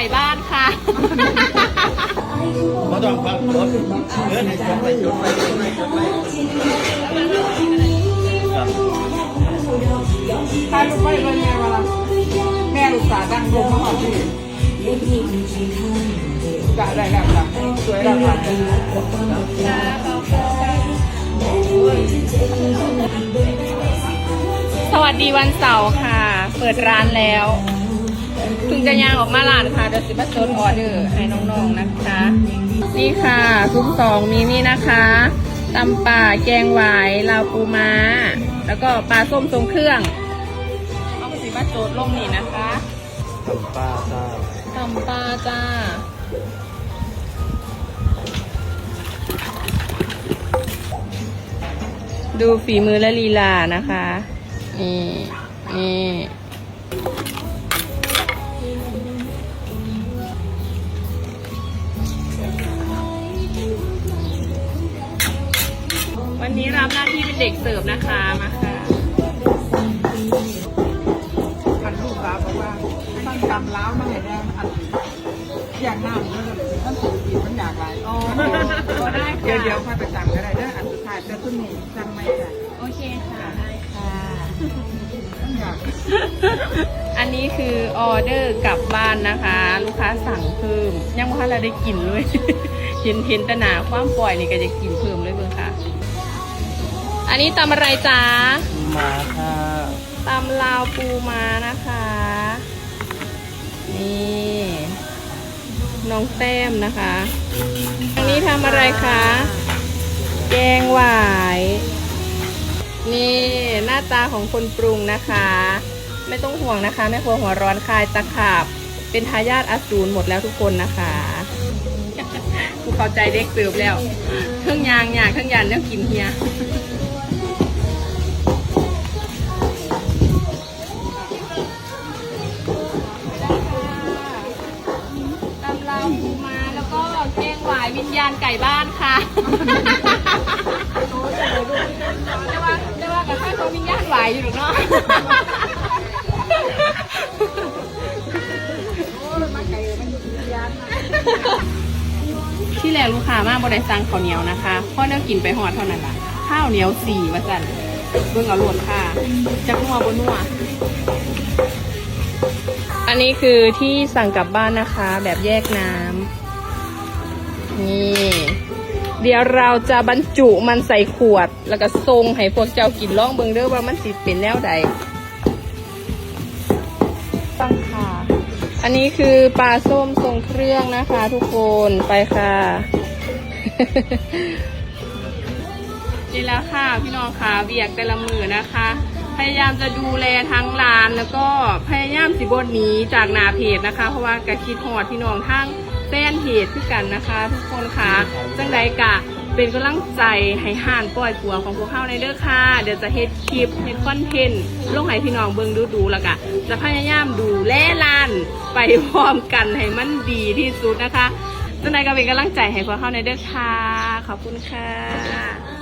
ก่บ้านค่ะ มาต้องฟังรถเดินให้จดไปจดไปจดไปจดไปถ้าลูกไปเป็นไงวะล่ะแม่ลูกสาวดังลงมาหอดที่กะได้แล้วจ้ะสวยแล้วค่ะสวัสดีวันเสาร์ค่ะ เปิดร้านแล้ว ถึงจะย่างออกมาร้านค่ะเดี๋ยวสิมาจดออเดอร์ให้น้องๆนะคะ นี่ค่ะซุ้มสองมีนี่นะคะตำป่าแกงหวายลาวปูม้า แล้วก็ปลาส้มทรงเครื่องเอาสิมาโจดลงนี่นะคะทำป้าทราบตำปลาจ้าดูฝีมือและลีลานะคะ นี่ นี่ วันนี้รับหน้าที่เป็นเด็กเสิร์ฟนะคะมาค่ะอันลูกสาวบอกว่าตั้งจำล้าวมาให้แดงอันอย่างน้ำมันมันสูงอีกมันอยากไรอ๋อได้ค่ะเดี๋ยวเดี๋ยวค่อยไปจำก็ได้เด้ออันสุดท้ายแต่ต้นนี้จำไม่ได้โอเคค่ะได้ค่ะมันอยากอันนี้คือออเดอร์กลับบ้านนะคะ ลูกค้าสั่งเพิ่ม ยังไม่ทันเราได้กินเลย เห็นเห็นแตหนาความปล่อยนี่ก็จะกินเพิ่มเลยเพื่ อนค่ะอันนี้ตำอะไรจ๊ะมาค่ะตำลาวปูมานะคะ นี่น้องแต้มนะคะอันนี้ทำอะไรคะ แกงหวาย นี่หน้าตาของคนปรุงนะคะ ไม่ต้องห่วงนะคะแม่ครัวหัวร้อนคลายตะขาบ เป็นทายาทอสูรหมดแล้วทุกคนนะคะกูเข้าใจเด็กเติบแล้วเครื่องยางยางเครื่องยานเนี่ยกินเฮีย วายวิญญาณไก่บ้านค่ะแต่ว่าแต่ว่ากับข้าววิญญาณหวายอยู่หรอกเนาะที่แรกลูกค้ามากบริสั่งข้าวเหนียวนะคะเพราะเนื้อกินไปหอดเท่านั้นล่ะข้าวเหนียวสี่ว่าจันเบิ่งเอาโหลดค่ะจักนัวบนนัวอันนี้คือที่สั่งกลับบ้านนะคะ แบบแยกน้ำ นี่ เดี๋ยวเราจะบรรจุมันใส่ขวด แล้วก็ทรงให้พวกเจ้ากินล่องเบิงเด้อว่ามันสิเป็นแนวใดตั้งค่ะ อันนี้คือปลาส้มทรงเครื่องนะคะทุกคนไปค่ะนี่แล้วค่ะพี่น้องค่ะเบียกแต่ละมือนะคะ พยายามจะดูแลทั้งร้านแล้วก็พยายามสิบนหนีจากหนาเพจนะคะ เพราะว่ากะคิดหอดพี่น้องทั้ง แฟนเหตุคือกันนะคะ ทุกคนค่ะจังใดกะเป็นกำลังใจให้ห่านปล่อยปัวของพวกเขาในเด้อค่ะ เดี๋ยวจะเฮ็ดคลิปเฮ็ดคอนเทนต์ลงให้พี่น้องเบิ่งดูดูๆแล้วกะจะพยายามดูแลลานไปพร้อมกันให้มันดีที่สุดนะคะจังใดก็เป็นกำลังใจให้พวกเขาในเด้อค่ะ ขอบคุณค่ะ